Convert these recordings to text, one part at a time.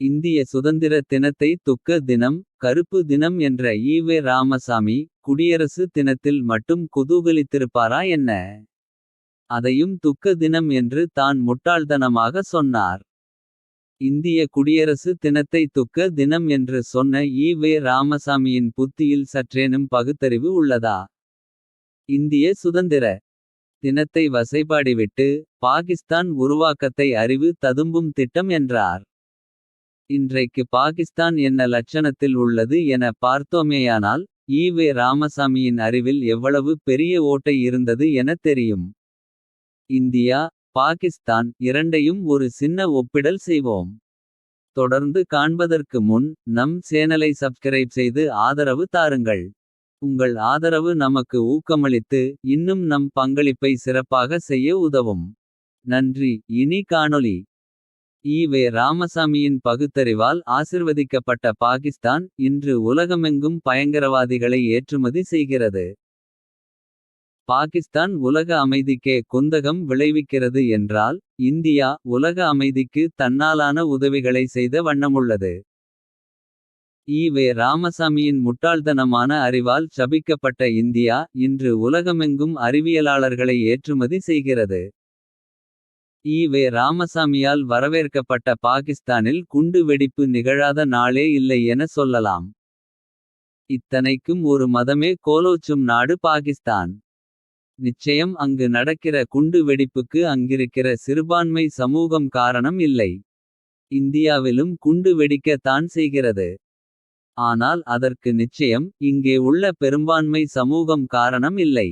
இந்திய சுதந்திர தினத்தை துக்க தினம். கருப்பு தினம் என்ற ஈ.வே. ராமசாமி. குடியரசு தினத்தில் மட்டும் குதூகலித்திருப்பாரா என்ன. அதையும் துக்க தினம் என்று தான் முட்டாள்தனமாக சொன்னார். இந்திய குடியரசு தினத்தை துக்க தினம் என்று சொன்ன ஈ.வே. ராமசாமியின் புத்தியில் சற்றேனும் பகுத்தறிவு உள்ளதா. இந்திய சுதந்திர தினத்தை வசைபாடிவிட்டு. பாகிஸ்தான் உருவாக்கத்தை அறிவு ததும்பும் திட்டம் என்றார். இன்றைக்கு பாகிஸ்தான் என்ன லட்சணத்தில் உள்ளது என பார்த்தோமேயானால். ஈ.வே. ராமசாமியின் அறிவில் எவ்வளவு பெரிய ஓட்டை இருந்தது எனத் தெரியும். இந்தியா பாகிஸ்தான் இரண்டையும் ஒரு சின்ன ஒப்பிடல் செய்வோம். தொடர்ந்து காண்பதற்கு முன் நம் சேனலை சப்ஸ்கிரைப் செய்து ஆதரவு தாருங்கள். உங்கள் ஆதரவு நமக்கு ஊக்கமளித்து இன்னும் நம் பங்களிப்பை சிறப்பாக செய்ய உதவும். நன்றி இனி காணொளி. ஈ.வே. ராமசாமியின் பகுத்தறிவால் ஆசிர்வதிக்கப்பட்ட பாகிஸ்தான். இன்று உலகமெங்கும் பயங்கரவாதிகளை ஏற்றுமதி செய்கிறது. பாகிஸ்தான் உலக அமைதிக்கே குந்தகம் விளைவிக்கிறது என்றால். இந்தியா உலக அமைதிக்கு தன்னாலான உதவிகளை செய்த வண்ணமுள்ளது. ஈ.வே. ராமசாமியின் முட்டாள்தனமான அறிவால் சபிக்கப்பட்ட இந்தியா. இன்று உலகமெங்கும் அறிவியலாளர்களை ஏற்றுமதி செய்கிறது. ஈ.வே. ராமசாமியால் வரவேற்கப்பட்ட பாகிஸ்தானில் குண்டு வெடிப்பு நிகழாத நாளே இல்லை என சொல்லலாம். இத்தனைக்கும் ஒரு மதமே கோலோச்சும் நாடு பாகிஸ்தான். நிச்சயம் அங்கு நடக்கிற குண்டு வெடிப்புக்கு அங்கிருக்கிற சிறுபான்மை சமூகம் காரணம் இல்லை. இந்தியாவிலும் குண்டு வெடிக்க தான் செய்கிறது. ஆனால் அதற்கு நிச்சயம் இங்கே உள்ள பெரும்பான்மை சமூகம் காரணம் இல்லை.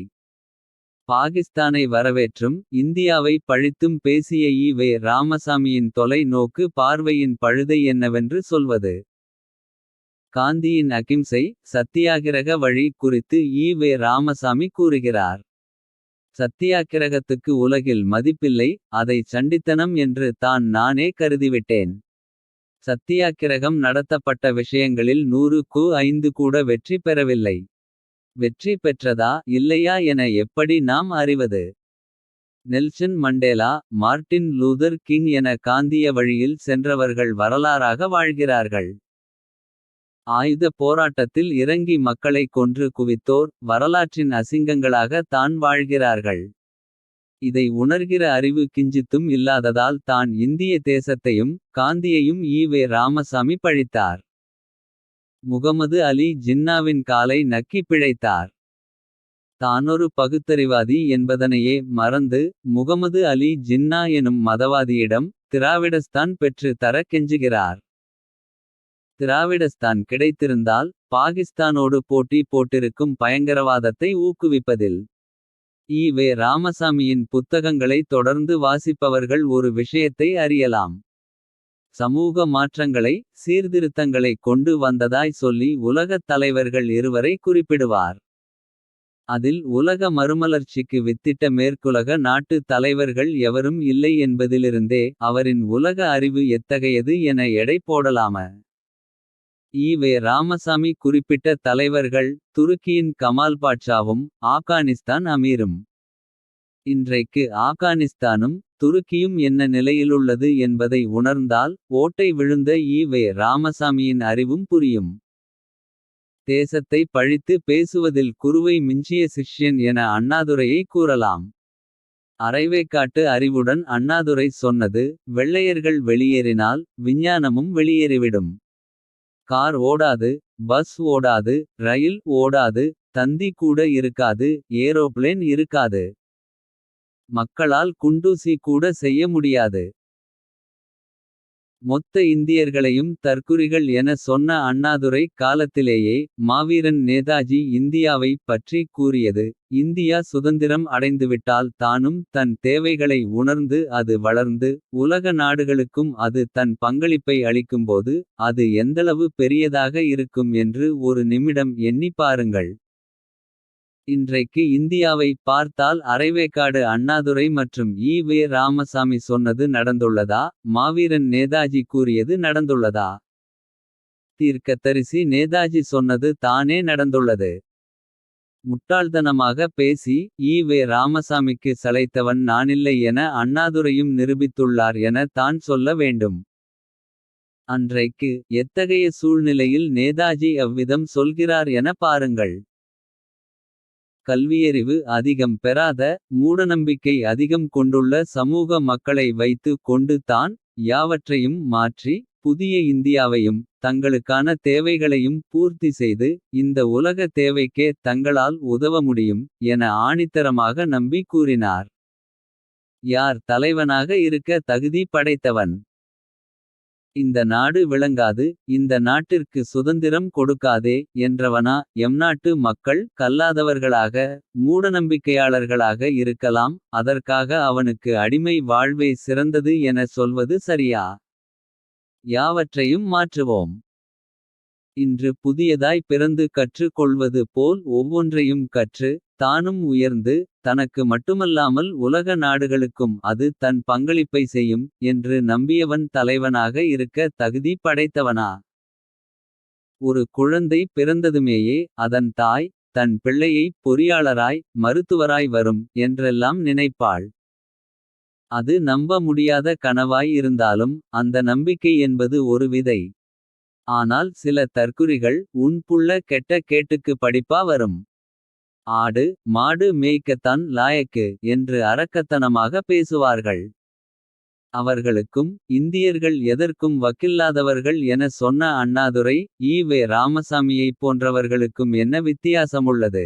பாகிஸ்தானை வரவேற்றும் இந்தியாவை பழித்தும் பேசிய ஈ.வே. ராமசாமியின் தொலை நோக்கு பார்வையின் பழுதை என்னவென்று சொல்வது. காந்தியின் அகிம்சை சத்தியாகிரக வழி குறித்து ஈ.வே. ராமசாமி கூறுகிறார். சத்தியாக்கிரகத்துக்கு உலகில் மதிப்பில்லை அதை சண்டித்தனம் என்று தான் நானே கருதிவிட்டேன். சத்தியாக்கிரகம் நடத்தப்பட்ட விஷயங்களில் நூறுக்கு ஐந்து கூட வெற்றி பெறவில்லை. வெற்றி பெற்றதா இல்லையா என எப்படி நாம் அறிவது. Nelson Mandela Martin Luther King என காந்திய வழியில் சென்றவர்கள் வரலாறாக வாழ்கிறார்கள். ஆயுத போராட்டத்தில் இறங்கி மக்களை கொன்று குவித்தோர். வரலாற்றின் அசிங்கங்களாக தான் வாழ்கிறார்கள். இதை உணர்கிற அறிவு கிஞ்சித்தும் இல்லாததால் தான் இந்திய தேசத்தையும். காந்தியையும் ஈ.வே. ராமசாமி பழித்தார். முகமது அலி ஜின்னாவின் காலை நக்கி பிழைத்தார். தானொரு பகுத்தறிவாதி என்பதனையே மறந்து. முகமது அலி ஜின்னா எனும் மதவாதியிடம். திராவிடஸ்தான் பெற்று தர கெஞ்சுகிறார். திராவிடஸ்தான் கிடைத்திருந்தால். பாகிஸ்தானோடு போட்டி போட்டிருக்கும் பயங்கரவாதத்தை ஊக்குவிப்பதில். ஈ.வே. ராமசாமியின் புத்தகங்களை தொடர்ந்து வாசிப்பவர்கள் ஒரு விஷயத்தை அறியலாம். சமூக மாற்றங்களை சீர்திருத்தங்களை கொண்டு வந்ததாய் சொல்லி. உலகத் தலைவர்கள் இருவரை குறிப்பிடுவார். அதில் உலக மறுமலர்ச்சிக்கு வித்திட்ட மேற்குலக நாட்டு தலைவர்கள் எவரும் இல்லை என்பதிலிருந்தே. அவரின் உலக அறிவு எத்தகையது என எடை போடலாம. ஈ.வே. ராமசாமி குறிப்பிட்ட தலைவர்கள் துருக்கியின் கமால் பாட்ஷாவும். ஆப்கானிஸ்தான் அமீரும். இன்றைக்கு ஆப்கானிஸ்தானும் துருக்கியும் என்ன நிலையிலுள்ளது என்பதை உணர்ந்தால். ஓட்டை விழுந்த ஈ.வே. ராமசாமியின் அறிவும் புரியும். தேசத்தை பழித்து பேசுவதில் குருவை மிஞ்சிய சிஷ்யன் என அண்ணாதுரையை கூறலாம். அரைவேக்காட்டு அறிவுடன் அண்ணாதுரை சொன்னது. வெள்ளையர்கள் வெளியேறினால் விஞ்ஞானமும் வெளியேறிவிடும். கார் ஓடாது பஸ் ஓடாது ரயில் ஓடாது. தந்தி கூட இருக்காது ஏரோப்ளேன் இருக்காது. மக்களால் குண்டூசி கூட செய்ய முடியாது. மொத்த இந்தியர்களையும் தற்குறிகள் என சொன்ன அண்ணாதுரை காலத்திலேயே. மாவீரன் நேதாஜி இந்தியாவை பற்றி கூறியது. இந்தியா சுதந்திரம் அடைந்துவிட்டால் தானும் தன் தேவைகளை உணர்ந்து. அது வளர்ந்து உலக நாடுகளுக்கும் அது தன் பங்களிப்பை அளிக்கும்போது. அது எந்தளவு பெரியதாக இருக்கும் என்று ஒரு நிமிடம் எண்ணி பாருங்கள். இன்றைக்கு இந்தியாவை பார்த்தால் அரைவேக்காடு அண்ணாதுரை மற்றும் ஈ வே ராமசாமி சொன்னது நடந்துள்ளதா. மாவீரன் நேதாஜி கூறியது நடந்துள்ளதா. தீர்க்கத்தரிசி நேதாஜி சொன்னது தானே நடந்துள்ளது. முட்டாள்தனமாக பேசி ஈ வே ராமசாமிக்கு சளைத்தவன் நானில்லை என அண்ணாதுரையும் நிரூபித்துள்ளார் என தான் சொல்ல வேண்டும். அன்றைக்கு எத்தகைய சூழ்நிலையில் நேதாஜி அவ்விதம் சொல்கிறார் என பாருங்கள். கல்வியறிவு அதிகம் பெறாத மூடநம்பிக்கை அதிகம் கொண்டுள்ள சமூக மக்களை வைத்து கொண்டு தான். யாவற்றையும் மாற்றி புதிய இந்தியாவையும். தங்களுக்கான தேவைகளையும் பூர்த்தி செய்து. இந்த உலக தேவைக்கே தங்களால் உதவ முடியும். என ஆணித்தரமாக நம்பி கூறினார். யார் தலைவனாக இருக்க தகுதி படைத்தவன். இந்த நாடு விளங்காது இந்த நாட்டிற்கு சுதந்திரம் கொடுக்காதே. என்றவனா எம்நாட்டு மக்கள் கல்லாதவர்களாக. மூடநம்பிக்கையாளர்களாக இருக்கலாம். அதற்காக அவனுக்கு அடிமை வாழ்வே சிறந்தது என சொல்வது சரியா. யாவற்றையும் மாற்றுவோம். இன்று புதியதாய் பிறந்து கற்று கொள்வது போல். ஒவ்வொன்றையும் கற்று தானும் உயர்ந்து. தனக்கு மட்டுமல்லாமல் உலக நாடுகளுக்கும் அது தன் பங்களிப்பை செய்யும். என்று நம்பியவன் தலைவனாக இருக்க தகுதி படைத்தவனா. ஒரு குழந்தை பிறந்ததுமேயே அதன் தாய். தன் பிள்ளையை பொறியாளராய் மருத்துவராய் வரும். என்றெல்லாம் நினைப்பாள். அது நம்ப முடியாத கனவாய் இருந்தாலும். அந்த நம்பிக்கை என்பது ஒரு விதை. ஆனால் சில தற்குறிகள் உன் புள்ள கெட்ட கேட்டுக்கு படிப்பா வரும். ஆடு மாடு மேய்க்கத்தான் லாயக்கு என்று அரக்கத்தனமாக பேசுவார்கள். அவர்களுக்கும் இந்தியர்கள் எதற்கும் வக்கில்லாதவர்கள் என சொன்ன அண்ணாதுரை. ஈ. வே ராமசாமியைப் போன்றவர்களுக்கும் என்ன வித்தியாசமுள்ளது.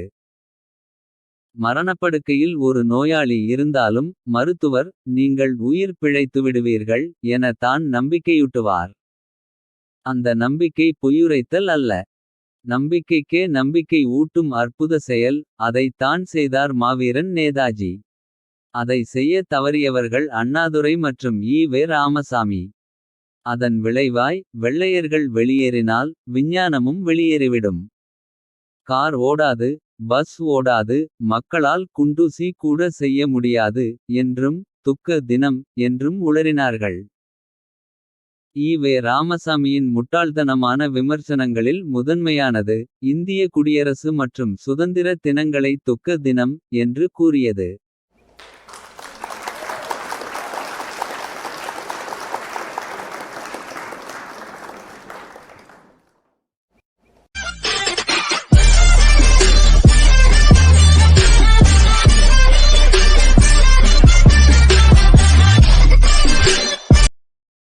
மரணப்படுக்கையில் ஒரு நோயாளி இருந்தாலும். மருத்துவர் நீங்கள் உயிர் பிழைத்துவிடுவீர்கள். என தான் நம்பிக்கையூட்டுவார். அந்த நம்பிக்கை பொய்யுரைத்தல் அல்ல. நம்பிக்கைக்கே நம்பிக்கை ஊட்டும் அற்புத செயல். அதை தான் செய்தார் மாவீரன் நேதாஜி. அதை செய்ய தவறியவர்கள் அண்ணாதுரை மற்றும் ஈ. வே ராமசாமி. அதன் விளைவாய் வெள்ளையர்கள் வெளியேறினால். விஞ்ஞானமும் வெளியேறிவிடும். கார் ஓடாது பஸ் ஓடாது மக்களால் குண்டூசி கூட செய்ய முடியாது. என்றும் துக்க தினம் என்றும் உளறினார்கள். ஈவே ராமசாமியின் முட்டாள்தனமான விமர்சனங்களில் முதன்மையானது. இந்திய குடியரசு மற்றும் சுதந்திர தினங்களை துக்க தினம். என்று கூறியது.